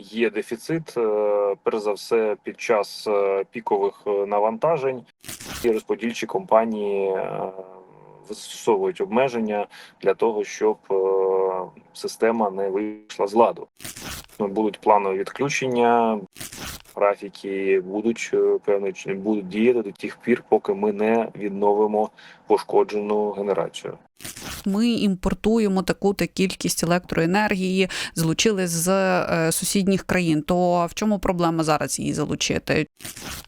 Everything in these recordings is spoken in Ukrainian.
Є дефіцит, е, перш за все, під час е, пікових е, навантажень і розподільчі компанії застосовують обмеження для того, щоб система не вийшла з ладу. Ну, Будуть планові відключення, графіки будуть певно будуть діяти до тих пір, поки ми не відновимо пошкоджену генерацію. Ми імпортуємо таку-то кількість електроенергії, залучили з е, сусідніх країн. То в чому проблема зараз її залучити?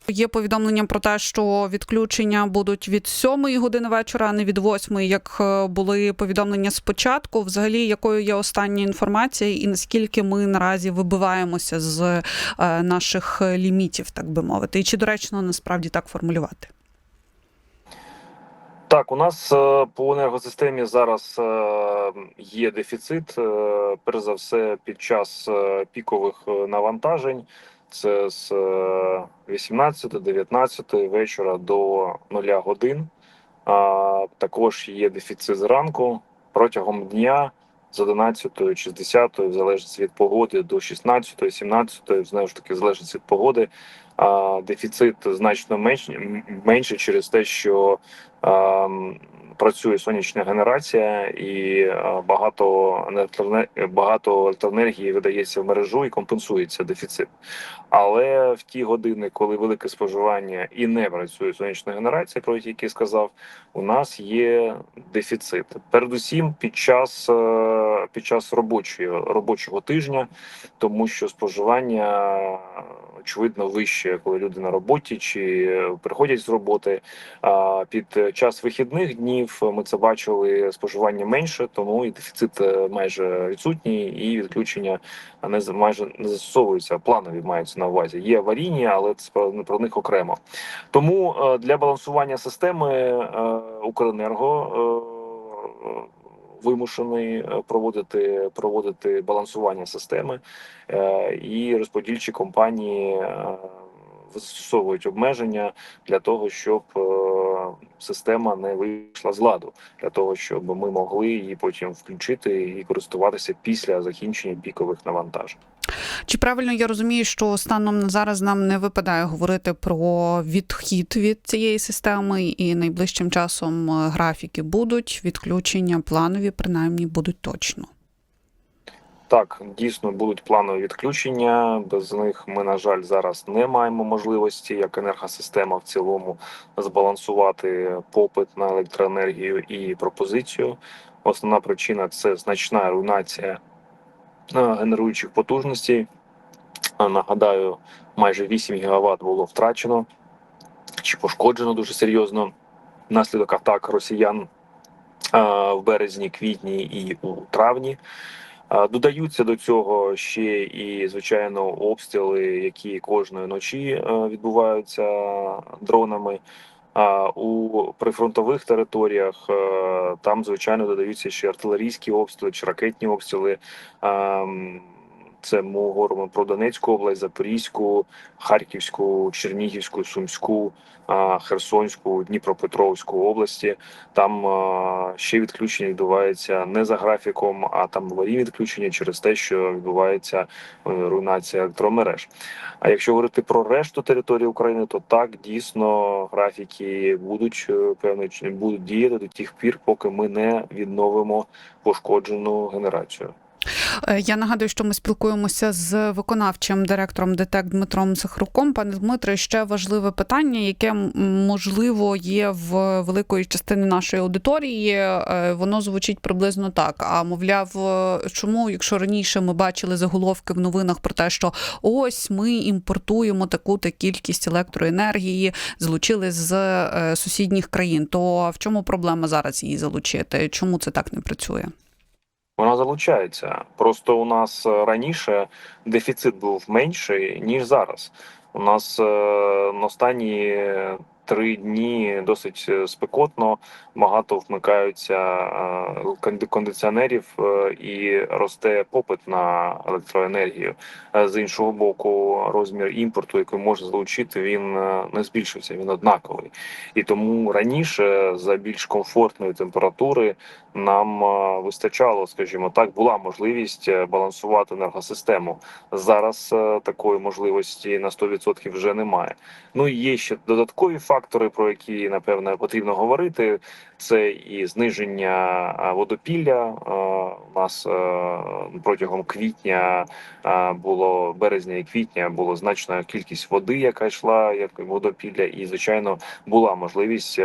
Є повідомлення про те, що відключення будуть від 7 години вечора, а не від 8, як е, були повідомлення спочатку. Взагалі, якою є остання інформація, і наскільки ми наразі вибиваємося з е, наших лімітів, так би мовити, і чи доречно насправді так формулювати? Так, у нас е, по енергосистемі зараз е, є дефіцит, е, перш за все, під час пікових навантажень. Це з 18-19 вечора до 0 годин. Також є дефіцит зранку протягом дня з 11 чи з 10, в залежності від погоди, до 16, 17, знову ж таки, в залежності від погоди. А, Дефіцит значно менш, менше через те, що ем, працює сонячна генерація, і е, багато багато електроенергії видається в мережу і компенсується дефіцит. Але в ті години, коли велике споживання і не працює сонячна генерація, про які я сказав, у нас є дефіцит. Передусім під час е, під час робочого робочого тижня, тому що споживання очевидно вище, коли люди на роботі чи приходять з роботи. А під час вихідних днів ми це бачили споживання менше, тому і дефіцит е, майже відсутній, і відключення не майже не застосовуються. Планові маються на увазі. Є аварійні, але це про, них окремо. Тому е, для балансування системи е, Укренерго. е, Вимушений е, проводити проводити балансування системи, е, і розподільчі компанії е, застосовують обмеження для того, щоб е, система не вийшла з ладу, для того, щоб ми могли її потім включити і користуватися після закінчення пікових навантажень. Чи правильно я розумію, що станом на зараз нам не випадає говорити про відхід від цієї системи, і найближчим часом е, графіки будуть, відключення планові, принаймні будуть точно. Так, дійсно будуть планові відключення. Без них ми, на жаль, зараз не маємо можливості, як енергосистема в цілому, збалансувати попит на електроенергію і пропозицію. Основна причина це значна руйнація е, генеруючих потужностей. Е, Нагадаю, майже 8 ГВт було втрачено чи пошкоджено дуже серйозно внаслідок атак росіян е, в березні, квітні і у травні. Додаються до цього ще і звичайно обстріли, які кожної ночі е, відбуваються дронами. А у прифронтових територіях е, там звичайно додаються ще артилерійські обстріли чи ракетні обстріли. Це ми говоримо про Донецьку область, Запорізьку, Харківську, Чернігівську, Сумську, Херсонську, Дніпропетровську області. Там ще відключення відбувається не за графіком, а там аварійні відключення через те, що відбувається е, руйнація електромереж. А якщо говорити про решту території України, то так дійсно графіки будуть е, певно будуть діяти до тих пір, поки ми не відновимо пошкоджену генерацію. Е, Я нагадую, що ми спілкуємося з виконавчим директором ДТЕК Дмитром Сахруком. Пане Дмитре, ще важливе питання, яке можливо є в великої частини нашої аудиторії. Е, Воно звучить приблизно так. А мовляв, е, чому, якщо раніше ми бачили заголовки в новинах про те, що ось ми імпортуємо таку-то кількість електроенергії, залучили з сусідніх країн, то в чому проблема зараз її залучити? Чому це так не працює? Вона залучається. Просто у нас е, раніше дефіцит був менший ніж зараз. У нас е, на останні три дні досить е, спекотно. Багато вмикаються е, кондиціонерів е, і росте попит на електроенергію. З іншого боку, розмір імпорту, який може залучити, він не збільшився. Він однаковий. І тому раніше за більш комфортної температури нам вистачало, скажімо так, була можливість балансувати енергосистему. Зараз такої можливості на 100% вже немає. Ну і є ще додаткові фактори, про які напевне потрібно говорити. Це і зниження водопілля. У нас протягом квітня було березня і квітня було значна кількість води, яка йшла як водопілля, і звичайно була можливість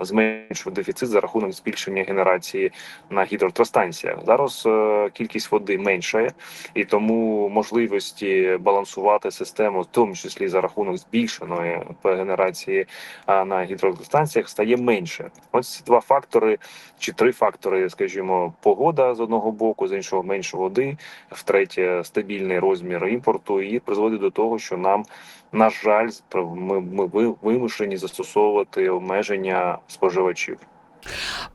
зменшити дефіцит за рахунок збільшення генерації на гідроелектростанціях. Зараз кількість води меншає, і тому можливості балансувати систему, в тому числі за рахунок збільшеної генерації на гідроелектростанціях, стає менше. Ось ці два фактори чи три фактори, скажімо, погода з одного боку, з іншого менше води, втретє стабільний розмір імпорту, і призводить до того, що нам на жаль, ми, ми ви- вимушені застосовувати обмеження споживачів.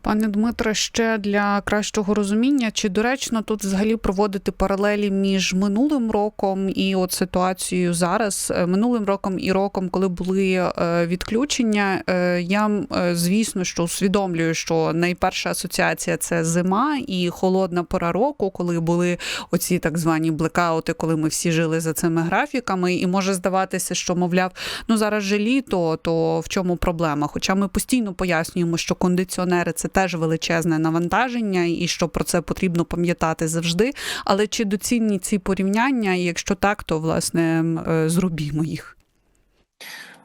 Пане Дмитре, ще для кращого розуміння, чи доречно тут взагалі проводити паралелі між минулим роком і от ситуацією зараз, Е, минулим роком і роком, коли були е, відключення, е, я звісно, що усвідомлюю, що найперша асоціація це зима і холодна пора року, коли були оці так звані блекаути, коли ми всі жили за цими графіками, і може здаватися, що мовляв, ну зараз же літо, то в чому проблема? Хоча ми постійно пояснюємо, що кондиціонери це теж величезне навантаження, і що про це потрібно пам'ятати завжди. Але чи доцільні ці порівняння? І якщо так, то власне е, зробімо їх.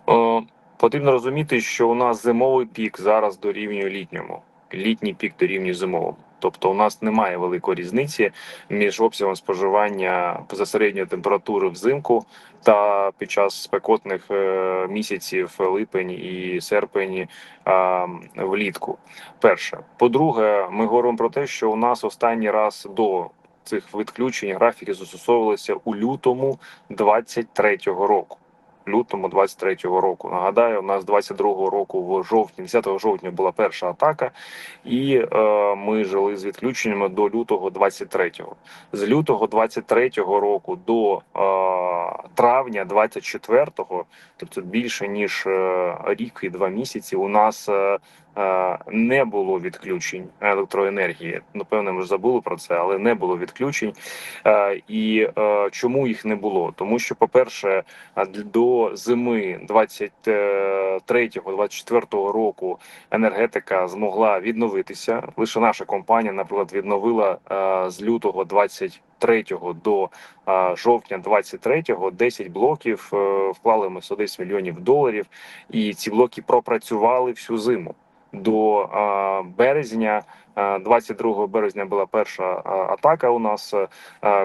О, потрібно розуміти, що у нас зимовий пік зараз дорівнює літньому, літній пік дорівнює зимовому. Тобто у нас немає великої різниці між обсягом споживання за середньої температури взимку та під час спекотних е, місяців липень і серпень е, влітку. Перше, по-друге, ми говоримо про те, що у нас останній раз до цих відключень графіки застосовувалися у лютому 23-го року. Лютому 23-го року. Нагадаю, у нас 22-го року в жовтні, 10 жовтня була перша атака, і е, ми жили з відключеннями до лютого 23-го. З лютого 23-го року до е, травня 24-го, тобто більше ніж е, рік і два місяці, у нас е, не було відключень електроенергії. Напевне, ми ж забули про це, але не було відключень. Е, і е, чому їх не було? Тому що, по-перше, до зими 23-24 року енергетика змогла відновитися. Лише наша компанія, наприклад, відновила е, з лютого 23 до е, жовтня 23 10 блоків. е, Вклали ми 110 мільйонів доларів, і ці блоки пропрацювали всю зиму. До березня, е, 22 березня була перша атака у нас.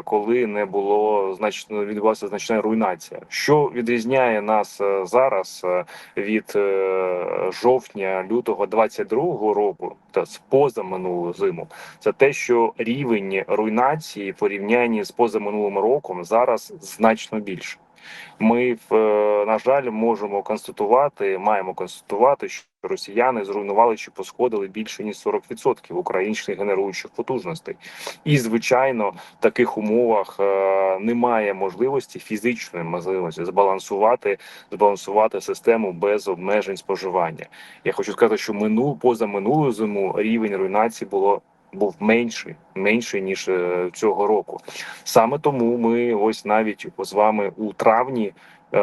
коли не було значно відбулася значна руйнація. Що відрізняє нас е, зараз е, від е, жовтня лютого 22-го року та з позаминулу зиму, це те, що рівень руйнації порівнянні з позаминулим роком зараз значно більше. Ми е, на жаль можемо констатувати, маємо констатувати, що росіяни зруйнували чи пошкодили більше ніж 40% українських генеруючих потужностей, і звичайно в таких умовах е, немає можливості фізичної можливості збалансувати збалансувати систему без обмежень споживання. Я хочу сказати, що мину поза минулу зиму рівень руйнації було. Був менший, менший ніж е, цього року. Саме тому ми ось навіть з вами у травні е,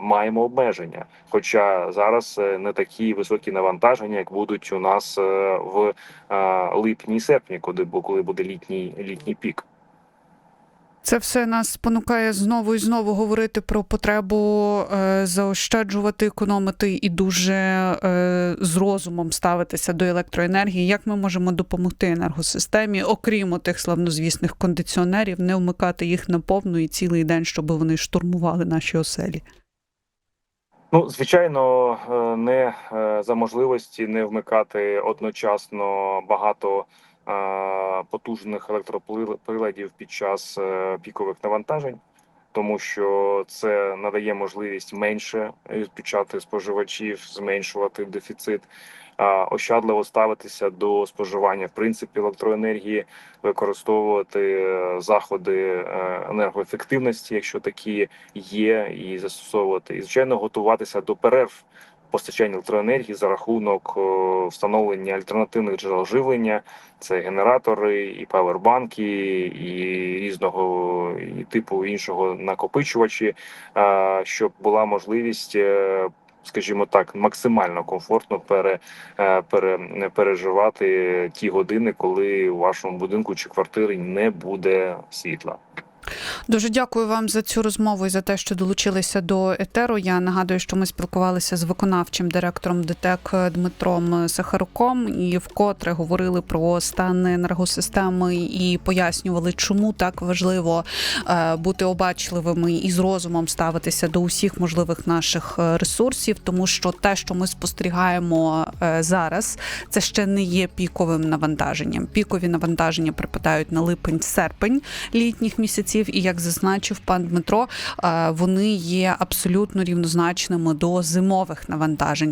маємо обмеження. Хоча зараз е, не такі високі навантаження, як будуть у нас в липні і серпні, коли бу- коли буде літній літній пік. Це все нас спонукає знову і знову говорити про потребу е, заощаджувати, економити і дуже е, з розумом ставитися до електроенергії. Як ми можемо допомогти енергосистемі, окрім тих славнозвісних кондиціонерів, не вмикати їх на повну і цілий день, щоб вони штурмували наші оселі? Ну, звичайно, е, не за можливості не вмикати одночасно багато потужних електроприладів під час е, пікових навантажень. тому що це надає можливість менше відключати споживачів, зменшувати дефіцит, ощадливо ставитися до споживання в принципі електроенергії, використовувати е, заходи е, енергоефективності, якщо такі є, і застосовувати і звичайно готуватися до перерв постачання електроенергії за рахунок е, встановлення альтернативних джерел живлення. Це генератори, і павербанки, і різного і типу іншого накопичувачі, е, щоб була можливість. е, Скажімо так, максимально комфортно пере, пере, переживати ті години, коли у вашому будинку чи квартирі не буде світла. Дуже дякую вам за цю розмову і за те, що долучилися до етеру. Я нагадую, що ми спілкувалися з виконавчим директором ДТЕК Дмитром Сахаруком і вкотре говорили про стан енергосистеми і пояснювали, чому так важливо е, бути обачливими і з розумом ставитися до усіх можливих наших ресурсів, тому що те, що ми спостерігаємо е, зараз, це ще не є піковим навантаженням. Пікові навантаження припадають на липень-серпень літніх місяців, і як зазначив пан Дмитро, е, вони є абсолютно рівнозначними до зимових навантажень.